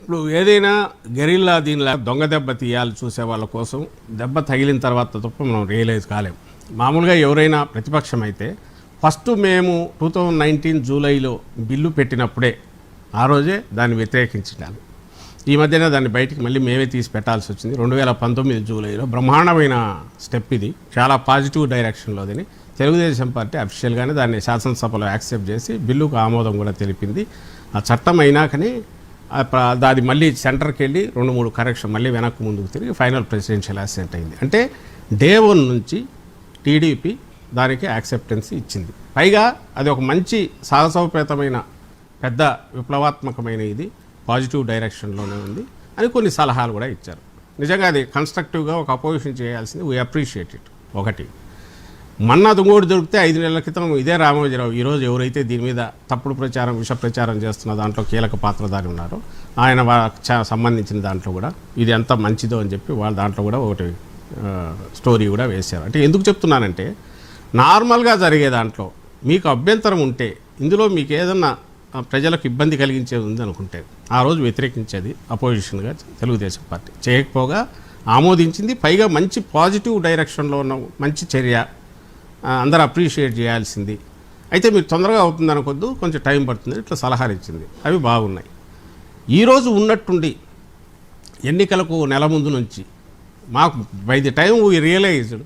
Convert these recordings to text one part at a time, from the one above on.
ఇప్పుడు ఏదైనా గెరిల్లా దీనిలా దొంగ దెబ్బ తీయాలి చూసే వాళ్ళ కోసం దెబ్బ తగిలిన తర్వాత తప్ప మనం రియలైజ్ కాలేం. మామూలుగా ఎవరైనా ప్రతిపక్షం అయితే ఫస్ట్ మేము టూ థౌజండ్ నైన్టీన్ జూలైలో బిల్లు పెట్టినప్పుడే ఆ రోజే దాన్ని వ్యతిరేకించాలి ఈ మధ్యన దాన్ని బయటికి మళ్ళీ మేమే తీసి పెట్టాల్సి వచ్చింది. రెండు వేల పంతొమ్మిది జూలైలో బ్రహ్మాండమైన స్టెప్ ఇది. చాలా పాజిటివ్ డైరెక్షన్లో దీని తెలుగుదేశం పార్టీ అఫీషియల్గానే దాన్ని శాసనసభలో యాక్సెప్ట్ చేసి బిల్లుకు ఆమోదం కూడా తెలిపింది. ఆ చట్టం అయినాకని అది దాది మళ్ళీ సెంటర్కి వెళ్ళి రెండు మూడు కరెక్షన్ మళ్ళీ వెనక్కి ముందుకు తిరిగి ఫైనల్ ప్రెసిడెన్షియల్ అసెంట్ అయింది. అంటే డే వన్ నుంచి టీడీపీ దానికి యాక్సెప్టెన్స్ ఇచ్చింది. పైగా అది ఒక మంచి సాహసోపేతమైన పెద్ద విప్లవాత్మకమైన ఇది పాజిటివ్ డైరెక్షన్లోనే ఉంది అని కొన్ని సలహాలు కూడా ఇచ్చారు. నిజంగా అది కన్స్ట్రక్టివ్గా ఒక అపోజిషన్ చేయాల్సింది వీ అప్రిషియేట్ ఇట్ ఒకటి. మన్నా దుంగోడు దొరికితే ఐదు నెలల క్రితం ఇదే రామోజీరావు. ఈరోజు ఎవరైతే దీని మీద తప్పుడు ప్రచారం విష ప్రచారం చేస్తున్న దాంట్లో కీలక పాత్రధారి ఉన్నారో. ఆయన చా- సంబంధించిన దాంట్లో కూడా ఇది ఎంత మంచిదో అని చెప్పి వాళ్ళ దాంట్లో కూడా ఒకటి స్టోరీ కూడా వేశారు. అంటే ఎందుకు చెప్తున్నానంటే నార్మల్గా జరిగే దాంట్లో మీకు అభ్యంతరం ఉంటే ఇందులో మీకు ఏదన్నా ప్రజలకు ఇబ్బంది కలిగించేది ఉంది అనుకుంటే ఆ రోజు వ్యతిరేకించేది అపోజిషన్గా తెలుగుదేశం పార్టీ. చేయకపోగా ఆమోదించింది పైగా మంచి పాజిటివ్ డైరెక్షన్లో ఉన్న మంచి చర్య అందరూ అప్రిషియేట్ చేయాల్సింది. అయితే మీరు తొందరగా అవుతుంది అనుకోద్దు కొంచెం టైం పడుతుంది ఇట్లా సలహాలు ఇచ్చింది. అవి బాగున్నాయి. ఈరోజు ఉన్నట్టుండి ఎన్నికలకు నెల ముందు నుంచి మాకు by the time we realized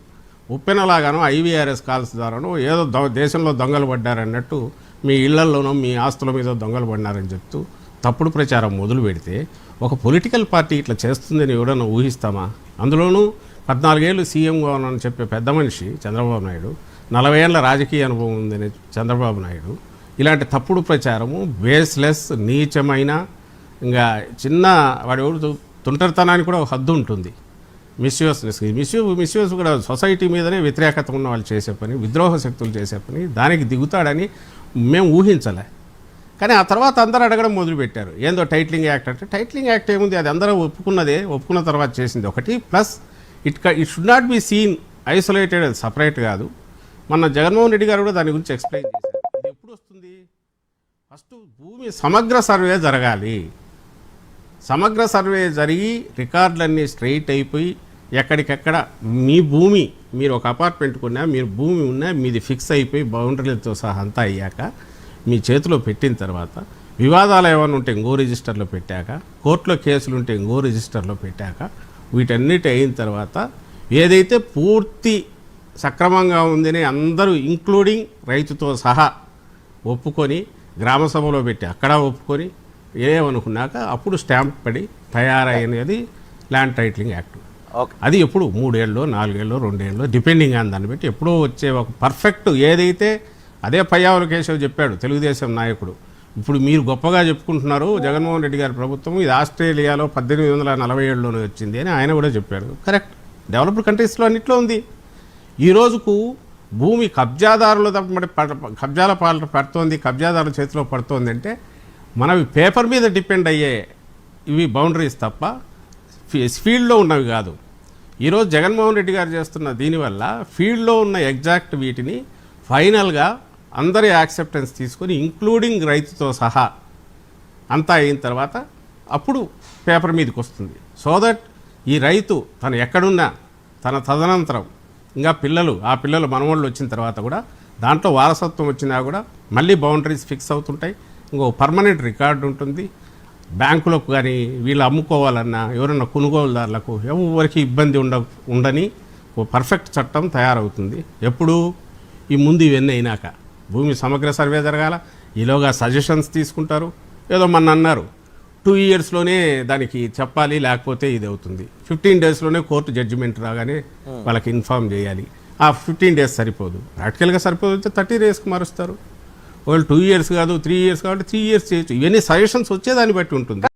ఉప్పెనలాగానో IVRS calls ద్వారానో ఏదో దొ- దేశంలో దొంగలు పడ్డారన్నట్టు మీ ఇళ్ళలోనో మీ ఆస్తుల మీద దొంగలు పడినారని చెప్తూ తప్పుడు ప్రచారం మొదలు పెడితే ఒక పొలిటికల్ పార్టీ ఇట్లా చేస్తుందని ఎవడన్నా ఊహిస్తామా? అందులోనూ పద్నాలుగేళ్ళు సీఎంగా ఉన్నానని చెప్పే పెద్ద మనిషి చంద్రబాబు నాయుడు నలభై ఏళ్ళ రాజకీయ అనుభవం ఉందని చంద్రబాబు నాయుడు ఇలాంటి తప్పుడు ప్రచారము బేస్లెస్ నీచమైన ఇంకా చిన్న వాడి ఎవరు తుంటరితనానికి కూడా ఒక హద్దు ఉంటుంది. మిస్యూస్నెస్ మిస్యూ మిస్యూస్ కూడా సొసైటీ మీదనే వ్యతిరేకత ఉన్న వాళ్ళు చేసే పని విద్రోహ శక్తులు చేసే పని దానికి దిగుతాడని మేము ఊహించలే. కానీ ఆ తర్వాత అందరూ అడగడం మొదలుపెట్టారు. ఏందో టైట్లింగ్ యాక్ట్ అంటే టైట్లింగ్ యాక్ట్ ఏముంది? అది అందరూ ఒప్పుకున్నదే ఒప్పుకున్న తర్వాత చేసింది ఒకటి plus it it should not be seen isolated అది సపరేట్ కాదు. మన జగన్మోహన్ రెడ్డి గారు కూడా దాని గురించి ఎక్స్ప్లెయిన్ చేశారు. ఇది ఎప్పుడు వస్తుంది? ఫస్ట్ భూమి సమగ్ర సర్వే జరగాలి. సమగ్ర సర్వే జరిగి రికార్డులన్నీ స్ట్రైట్ అయిపోయి ఎక్కడికెక్కడ మీ భూమి మీరు ఒక అపార్ట్మెంట్ కొన్నా మీరు భూమి ఉన్నా మీది ఫిక్స్ అయిపోయి బౌండరీలతో సహా అంతా అయ్యాక మీ చేతిలో పెట్టిన తర్వాత వివాదాలు ఏమైనా ఉంటే ఇంకో రిజిస్టర్లో పెట్టాక కోర్టులో కేసులు ఉంటే ఇంకో రిజిస్టర్లో పెట్టాక వీటన్నిటి అయిన తర్వాత ఏదైతే పూర్తి సక్రమంగా ఉందని అందరూ ఇంక్లూడింగ్ రైతుతో సహా ఒప్పుకొని గ్రామ సభలో పెట్టి అక్కడ ఒప్పుకొని ఏమనుకున్నాక అప్పుడు స్టాంప్ పడి తయారైనది ల్యాండ్ టైటిలింగ్ యాక్ట్. ఓకే. అది ఎప్పుడు? మూడేళ్ళు నాలుగేళ్ళు రెండేళ్ళు డిపెండింగ్ ఆన్ దాన్ని బట్టి ఎప్పుడో వచ్చే ఒక పర్ఫెక్ట్ ఏదైతే అదే పయ్యావుల కేశవ్ చెప్పాడు తెలుగుదేశం నాయకుడు ఇప్పుడు మీరు గొప్పగా చెప్పుకుంటున్నారు జగన్మోహన్ రెడ్డి గారి ప్రభుత్వం ఇది ఆస్ట్రేలియాలో పద్దెనిమిది వందల నలభై ఏడులోనే వచ్చింది అని ఆయన కూడా చెప్పాడు కరెక్ట్. డెవలప్డ్ కంట్రీస్లో అన్నిట్లో ఉంది. ఈ రోజుకు భూమి కబ్జాదారుల తప్ప పడ- కబ్జాల పాలన పడుతోంది కబ్జాదారుల చేతిలో పడుతోంది అంటే మనవి పేపర్ మీద డిపెండ్ అయ్యే ఇవి బౌండరీస్ తప్ప ఫీ- ఫీల్డ్లో ఉన్నవి కాదు. ఈరోజు జగన్మోహన్ రెడ్డి గారు చేస్తున్న దీనివల్ల ఫీల్డ్లో ఉన్న ఎగ్జాక్ట్ వీటిని ఫైనల్గా అందరి యాక్సెప్టెన్స్ తీసుకొని ఇంక్లూడింగ్ రైతుతో సహా అంతా అయిన తర్వాత అప్పుడు పేపర్ మీదకి వస్తుంది సో దట్ ఈ రైతు తను ఎక్కడున్నా తన తదనంతరం ఇంకా పిల్లలు ఆ పిల్లలు మనవాళ్ళు వచ్చిన తర్వాత కూడా దాంట్లో వారసత్వం వచ్చినా కూడా మళ్ళీ బౌండరీస్ ఫిక్స్ అవుతుంటాయి. ఇంకో పర్మనెంట్ రికార్డు ఉంటుంది. బ్యాంకులకు కానీ వీళ్ళు అమ్ముకోవాలన్నా ఎవరైనా కొనుగోలుదారులకు ఎవరికి ఇబ్బంది ఉండ ఉండని ఓ పర్ఫెక్ట్ చట్టం తయారవుతుంది. ఎప్పుడు ఈ ముందు ఇవన్నీ అయినాక. భూమి సమగ్ర సర్వే జరగాల. ఈలోగా సజెషన్స్ తీసుకుంటారు. ఏదో మన అన్నారు. టూ ఇయర్స్లోనే దానికి చెప్పాలి లేకపోతే ఇది అవుతుంది. ఫిఫ్టీన్ డేస్లోనే కోర్టు జడ్జిమెంట్ రాగానే వాళ్ళకి ఇన్ఫామ్ చేయాలి. ఆ ఫిఫ్టీన్ డేస్ సరిపోదు. ప్రాక్టికల్గా సరిపోతే థర్టీ డేస్కి మారుస్తారు. వాళ్ళు టూ ఇయర్స్ కాదు త్రీ ఇయర్స్ కాబట్టి త్రీ ఇయర్స్ చేయొచ్చు. ఇవన్నీ సజెషన్స్ వచ్చేదాన్ని బట్టి ఉంటుంది.